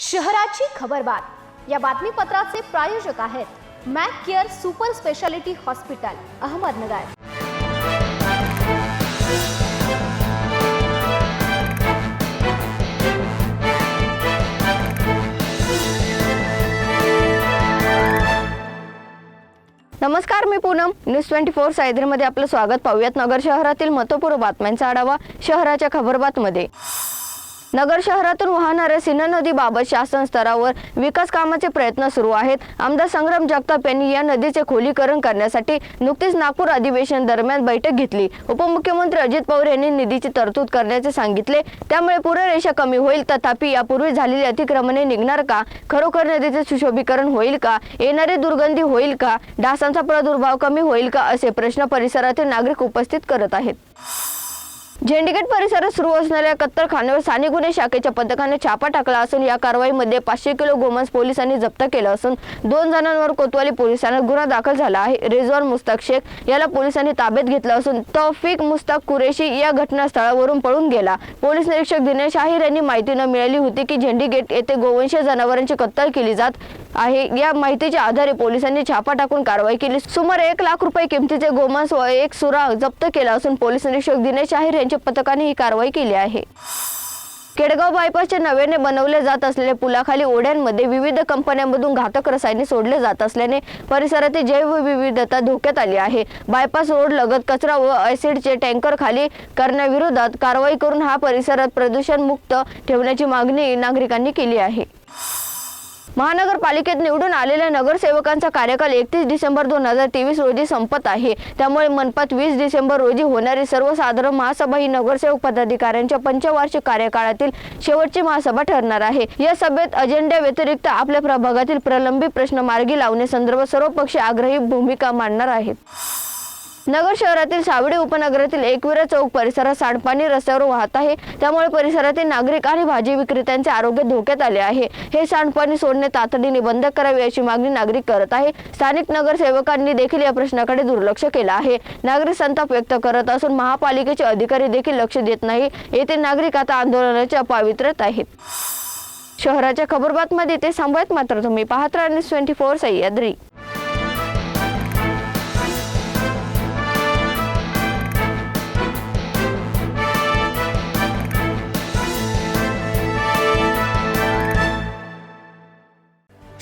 शहराची खबरबात या बातमीपत्राचे प्रायोजक आहेत Mac care super speciality hospital Ahmednagar. नमस्कार मी पूनम. न्यूज ट्वेंटी फोर सायद्रीमध्ये आपलं स्वागत. पाहूयात नगर शहरातील महत्त्वपूर्ण बातम्यांचा आढावा शहराच्या खबरबातमध्ये नगर शहरातून वाहणाऱ्या सिन्हा नदीबाबत शासन स्तरावर विकास कामाचे प्रयत्न सुरू आहेत. आमदार संग्राम जगताप यांनी या नदीचे खोलीकरण करण्यासाठी नुकतीच नागपूर अधिवेशन दरम्यान बैठक घेतली. उपमुख्यमंत्री अजित पवार यांनी निधीची तरतूद करण्याचे सांगितले. त्यामुळे पूररेषा कमी होईल. तथापि यापूर्वी झालेली अतिक्रमणे निघणार का? खरोखर नदीचे सुशोभीकरण होईल का? येणारी दुर्गंधी होईल का? डासांचा प्रादुर्भाव कमी होईल का? असे प्रश्न परिसरातील नागरिक उपस्थित करत आहेत. झेंडीगेट परिसरात सुरू असणाऱ्या कत्तरखान्यावर स्थानिक गुन्हे शाखेच्या पथकाने छापा टाकला असून या कारवाईमध्ये पाचशे किलो गोमांस पोलिसांनी जप्त केलं असून दोन जणांवर कोतवाली पोलिसांना गुन्हा दाखल झाला आहे. रिझवान मुस्ताक शेख याला पोलिसांनी ताब्यात घेतलं असून तौफिक मुस्ताक कुरेशी या घटनास्थळावरून पळून गेला. पोलीस निरीक्षक दिनेश आहिर यांनी माहिती न मिळाली होती की झेंडीगेट येथे गोवंश जनावरांची कत्तल केली जात आहे. या माहितीच्या आधारे पोलिसांनी छापा टाकून कारवाई केली. सुमारे एक लाख रुपये किमतीचे गोमांस व एक सुरा जप्त केला असून पोलीस निरीक्षक दिनेश आहिर यांच्या पथकाने ही कारवाई केली आहे. केडगाव बायपासच्या नव्याने बनवले जात असलेल्या पुलाखाली ओढ्यांमध्ये विविध कंपन्यांमधून घातक रसायने सोडले जात असल्याने परिसरातील जैवविविधता धोक्यात आली आहे. बायपास रोड लगत कचरा व ॲसिडचे टँकर खाली करण्याविरोधात कारवाई करून हा परिसरात प्रदूषण मुक्त ठेवण्याची मागणी नागरिकांनी केली आहे. महानगरपालिकेत निवडून आलेल्या नगरसेवकांचा कार्यकाल एकतीस डिसेंबर दोन हजार तेवीस रोजी संपत आहे. त्यामुळे मनपात वीस डिसेंबर रोजी होणारी सर्वसाधारण महासभा ही नगरसेवक पदाधिकाऱ्यांच्या पंचवार्षिक कार्यकाळातील शेवटची महासभा ठरणार आहे. या सभेत अजेंड्या व्यतिरिक्त आपल्या प्रभागातील प्रलंबित प्रश्न मार्गी लावण्यासंदर्भात सर्व पक्ष आग्रही भूमिका मांडणार आहेत. नगर शहरातील सावडी उपनगरातील एकविरा चौक परिसरात सांडपाणी रस्त्यावर वाहत आहे. त्यामुळे परिसरातील नागरिक आणि भाजी विक्रेत्यांचे आरोग्य धोक्यात आले आहे. हे सांडपाणी सोडणे तातडीने बंद करावे अशी मागणी नागरिक करत आहे. स्थानिक नगरसेवकांनी देखील या प्रश्नाकडे दुर्लक्ष केलं आहे. नागरिक संताप व्यक्त करत असून महापालिकेचे अधिकारी देखील लक्ष देत नाही. येथे नागरिक आता आंदोलनाच्या पावित्र्यात आहेत. शहराच्या खबरबातमध्ये ते सांभाळत मात्र तुम्ही पाहत राहा ट्वेंटी फोर सह्याद्री.